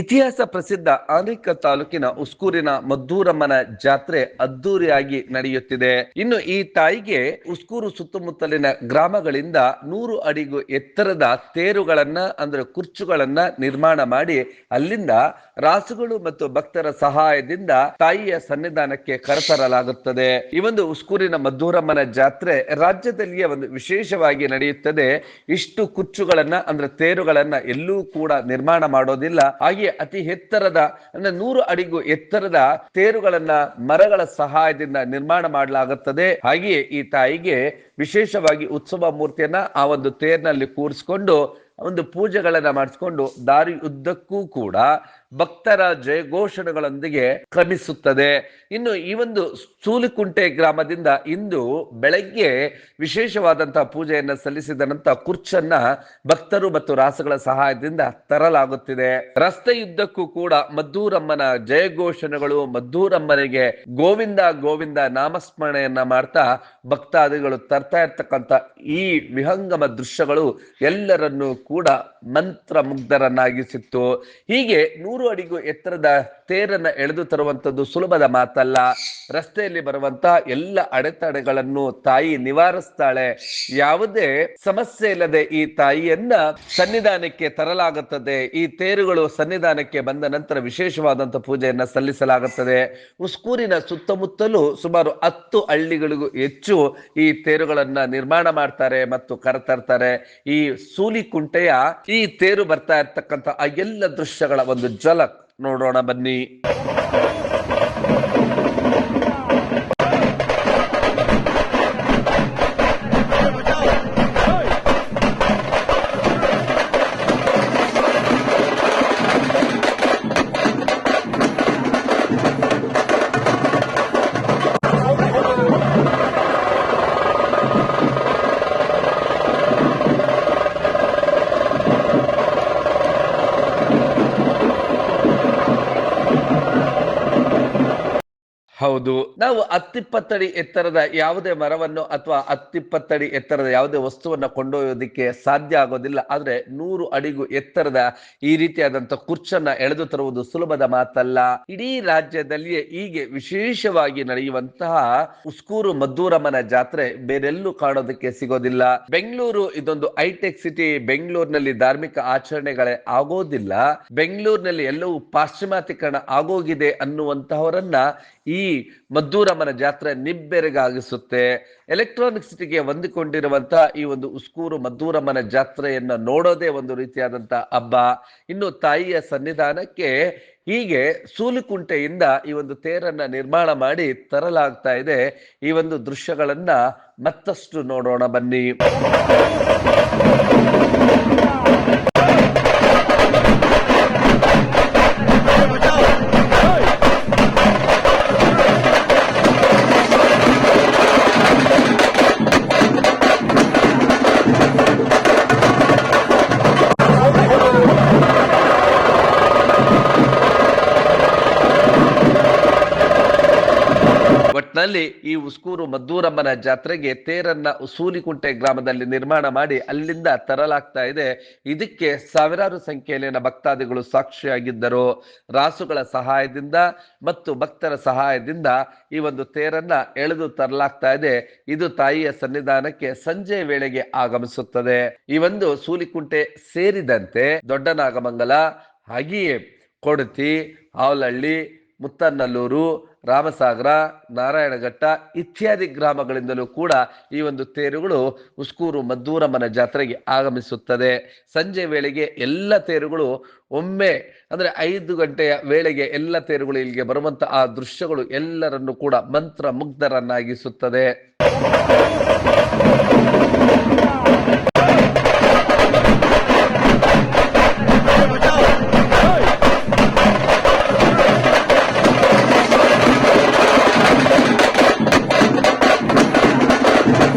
ಇತಿಹಾಸ ಪ್ರಸಿದ್ಧ ಆನೇಕ ತಾಲೂಕಿನ ಉಸ್ಕೂರಿನ ಮದ್ದೂರಮ್ಮನ ಜಾತ್ರೆ ಅದ್ದೂರಿಯಾಗಿ ನಡೆಯುತ್ತಿದೆ. ಇನ್ನು ಈ ತಾಯಿಗೆ ಉಸ್ಕೂರು ಸುತ್ತಮುತ್ತಲಿನ ಗ್ರಾಮಗಳಿಂದ ನೂರು ಅಡಿಗೂ ಎತ್ತರದ ತೇರುಗಳನ್ನ, ಅಂದ್ರೆ ಕುರ್ಚುಗಳನ್ನ ನಿರ್ಮಾಣ ಮಾಡಿ ಅಲ್ಲಿಂದ ರಾಸುಗಳು ಮತ್ತು ಭಕ್ತರ ಸಹಾಯದಿಂದ ತಾಯಿಯ ಸನ್ನಿಧಾನಕ್ಕೆ ಕರೆತರಲಾಗುತ್ತದೆ. ಈ ಒಂದು ಉಸ್ಕೂರಿನ ಮದ್ದೂರಮ್ಮನ ಜಾತ್ರೆ ರಾಜ್ಯದಲ್ಲಿಯೇ ಒಂದು ವಿಶೇಷವಾಗಿ ನಡೆಯುತ್ತದೆ. ಇಷ್ಟು ಕುರ್ಚುಗಳನ್ನ, ಅಂದ್ರೆ ತೇರುಗಳನ್ನ ಎಲ್ಲೂ ಕೂಡ ನಿರ್ಮಾಣ ಮಾಡೋದಿಲ್ಲ. ಹಾಗೆ ಅತಿ ಎತ್ತರದ, ಅಂದ್ರೆ ನೂರು ಅಡಿಗೂ ಎತ್ತರದ ತೇರುಗಳನ್ನ ಮರಗಳ ಸಹಾಯದಿಂದ ನಿರ್ಮಾಣ ಮಾಡಲಾಗುತ್ತದೆ. ಹಾಗೆಯೇ ಈ ತಾಯಿಗೆ ವಿಶೇಷವಾಗಿ ಉತ್ಸವ ಮೂರ್ತಿಯನ್ನ ಆ ಒಂದು ತೇರ್ನಲ್ಲಿ ಕೂರಿಸ್ಕೊಂಡು ಒಂದು ಪೂಜೆಗಳನ್ನ ಮಾಡಿಸ್ಕೊಂಡು ದಾರಿ ಉದ್ದಕ್ಕೂ ಕೂಡ ಭಕ್ತರ ಜಯಘೋಷಣೆಗಳೊಂದಿಗೆ ಕ್ರಮಿಸುತ್ತದೆ. ಇನ್ನು ಈ ಒಂದು ಸೂಲಿಕುಂಟೆ ಗ್ರಾಮದಿಂದ ಇಂದು ಬೆಳಗ್ಗೆ ವಿಶೇಷವಾದಂತಹ ಪೂಜೆಯನ್ನು ಸಲ್ಲಿಸಿದ ನಂತರ ಕುರ್ಚನ್ನ ಭಕ್ತರು ಮತ್ತು ರಾಸಗಳ ಸಹಾಯದಿಂದ ತರಲಾಗುತ್ತಿದೆ. ರಸ್ತೆಯುದ್ದಕ್ಕೂ ಕೂಡ ಮದ್ದೂರಮ್ಮನ ಜಯಘೋಷಣೆಗಳು, ಮದ್ದೂರಮ್ಮನಿಗೆ ಗೋವಿಂದ ಗೋವಿಂದ ನಾಮಸ್ಮರಣೆಯನ್ನ ಮಾಡ್ತಾ ಭಕ್ತಾದಿಗಳು ತರ್ತಾ ಇರ್ತಕ್ಕಂಥ ಈ ವಿಹಂಗಮ ದೃಶ್ಯಗಳು ಎಲ್ಲರನ್ನೂ ಕೂಡ ಮಂತ್ರ ಮುಗ್ಧರನ್ನಾಗಿಸಿತ್ತು ಹೀಗೆ ನೂರು ಅಡಿಗೂ ಎತ್ತರದ ತೇರನ್ನ ಎಳೆದು ತರುವಂತದ್ದು ಸುಲಭದ ಮಾತಲ್ಲ. ರಸ್ತೆಯಲ್ಲಿ ಬರುವಂತ ಎಲ್ಲ ಅಡೆತಡೆಗಳನ್ನು ತಾಯಿ ನಿವಾರಿಸ್ತಾಳೆ. ಯಾವುದೇ ಸಮಸ್ಯೆ ಇಲ್ಲದೆ ಈ ತಾಯಿಯನ್ನ ಸನ್ನಿಧಾನಕ್ಕೆ ತರಲಾಗುತ್ತದೆ. ಈ ತೇರುಗಳು ಸನ್ನಿಧಾನಕ್ಕೆ ಬಂದ ನಂತರ ವಿಶೇಷವಾದಂತಹ ಪೂಜೆಯನ್ನ ಸಲ್ಲಿಸಲಾಗುತ್ತದೆ. ಉಸ್ಕೂರಿನ ಸುತ್ತಮುತ್ತಲೂ ಸುಮಾರು ಹತ್ತು ಹಳ್ಳಿಗಳಿಗೂ ಹೆಚ್ಚು ಈ ತೇರುಗಳನ್ನ ನಿರ್ಮಾಣ ಮಾಡ್ತಾರೆ ಮತ್ತು ಕರೆತರ್ತಾರೆ. ಈ ಸೂಲಿ ಕುಂಟೆಯ ಈ ತೇರು ಬರ್ತಾ ಇರ್ತಕ್ಕಂಥ ಎಲ್ಲ ದೃಶ್ಯಗಳ ಒಂದು ಝಲಕ್ ನೋಡೋಣ ಬನ್ನಿ. ಹೌದು. ನಾವು ಹತ್ತಿಪ್ಪತ್ತಡಿ ಎತ್ತರದ ಯಾವುದೇ ಮರವನ್ನು ಅಥವಾ ಹತ್ತಿಪ್ಪತ್ತಡಿ ಎತ್ತರದ ಯಾವುದೇ ವಸ್ತುವನ್ನ ಕೊಂಡೊಯ್ಯೋದಿಕ್ಕೆ ಸಾಧ್ಯ ಆಗೋದಿಲ್ಲ. ಆದ್ರೆ ನೂರು ಅಡಿಗೂ ಎತ್ತರದ ಈ ರೀತಿಯಾದಂತ ಕುರ್ಚನ್ನ ಎಳೆದು ತರುವುದು ಸುಲಭದ ಮಾತಲ್ಲ. ಇಡೀ ರಾಜ್ಯದಲ್ಲಿಯೇ ಹೀಗೆ ವಿಶೇಷವಾಗಿ ನಡೆಯುವಂತಹ ಉಸ್ಕೂರು ಮದ್ದೂರಮ್ಮನ ಜಾತ್ರೆ ಬೇರೆಲ್ಲೂ ಕಾಣೋದಕ್ಕೆ ಸಿಗೋದಿಲ್ಲ. ಬೆಂಗಳೂರು ಇದೊಂದು ಹೈಟೆಕ್ ಸಿಟಿ, ಬೆಂಗಳೂರಿನಲ್ಲಿ ಧಾರ್ಮಿಕ ಆಚರಣೆಗಳೇ ಆಗೋದಿಲ್ಲ. ಬೆಂಗಳೂರಿನಲ್ಲಿ ಎಲ್ಲವೂ ಪಾಶ್ಚಿಮಾತ್ಯಕರಣ ಆಗೋಗಿದೆ ಅನ್ನುವಂತಹವರನ್ನ ಈ ಮದ್ದೂರಮ್ಮನ ಜಾತ್ರೆ ನಿಬ್ಬೆರಗಾಗಿಸುತ್ತೆ. ಎಲೆಕ್ಟ್ರಾನಿಕ್ ಸಿಟಿಗೆ ಹೊಂದಿಕೊಂಡಿರುವಂತಹ ಈ ಒಂದು ಉಸ್ಕೂರು ಮದ್ದೂರಮ್ಮನ ಜಾತ್ರೆಯನ್ನ ನೋಡೋದೇ ಒಂದು ರೀತಿಯಾದಂತಹ ಹಬ್ಬ. ಇನ್ನು ತಾಯಿಯ ಸನ್ನಿಧಾನಕ್ಕೆ ಹೀಗೆ ಸೂಲಿಕುಂಟೆಯಿಂದ ಈ ಒಂದು ತೇರನ್ನ ನಿರ್ಮಾಣ ಮಾಡಿ ತರಲಾಗ್ತಾ ಇದೆ. ಈ ಒಂದು ದೃಶ್ಯಗಳನ್ನ ಮತ್ತಷ್ಟು ನೋಡೋಣ ಬನ್ನಿ. ಒಟ್ನಲ್ಲಿ ಈ ಉಸ್ಕೂರು ಮದ್ದೂರಮ್ಮನ ಜಾತ್ರೆಗೆ ತೇರನ್ನ ಸೂಲಿಕುಂಟೆ ಗ್ರಾಮದಲ್ಲಿ ನಿರ್ಮಾಣ ಮಾಡಿ ಅಲ್ಲಿಂದ ತರಲಾಗ್ತಾ ಇದೆ. ಇದಕ್ಕೆ ಸಾವಿರಾರು ಸಂಖ್ಯೆಯಲ್ಲಿನ ಭಕ್ತಾದಿಗಳು ಸಾಕ್ಷಿಯಾಗಿದ್ದರು. ರಾಸುಗಳ ಸಹಾಯದಿಂದ ಮತ್ತು ಭಕ್ತರ ಸಹಾಯದಿಂದ ಈ ಒಂದು ತೇರನ್ನ ಎಳೆದು ತರಲಾಗ್ತಾ ಇದೆ. ಇದು ತಾಯಿಯ ಸನ್ನಿಧಾನಕ್ಕೆ ಸಂಜೆ ವೇಳೆಗೆ ಆಗಮಿಸುತ್ತದೆ. ಈ ಒಂದು ಸೂಲಿಕುಂಟೆ ಸೇರಿದಂತೆ ದೊಡ್ಡನಾಗಮಂಗಲ, ಹಾಗೆಯೇ ಕೊಡತಿ, ಹಾವಲಹಳ್ಳಿ, ಮುತ್ತನ್ನಲ್ಲೂರು ರಾಮಸಾಗರ, ನಾರಾಯಣಘಟ್ಟ ಇತ್ಯಾದಿ ಗ್ರಾಮಗಳಿಂದಲೂ ಕೂಡ ಈ ಒಂದು ತೇರುಗಳು ಉಸ್ಕೂರು ಮದ್ದೂರಮ್ಮನ ಜಾತ್ರೆಗೆ ಆಗಮಿಸುತ್ತದೆ. ಸಂಜೆ ವೇಳೆಗೆ ಎಲ್ಲ ತೇರುಗಳು ಒಮ್ಮೆ ಅಂದರೆ ಐದು ಗಂಟೆಯ ವೇಳೆಗೆ ಎಲ್ಲ ತೇರುಗಳು ಇಲ್ಲಿಗೆ ಬರುವಂಥ ಆ ದೃಶ್ಯಗಳು ಎಲ್ಲರನ್ನು ಕೂಡ ಮಂತ್ರ ಮುಗ್ಧರನ್ನಾಗಿಸುತ್ತದೆ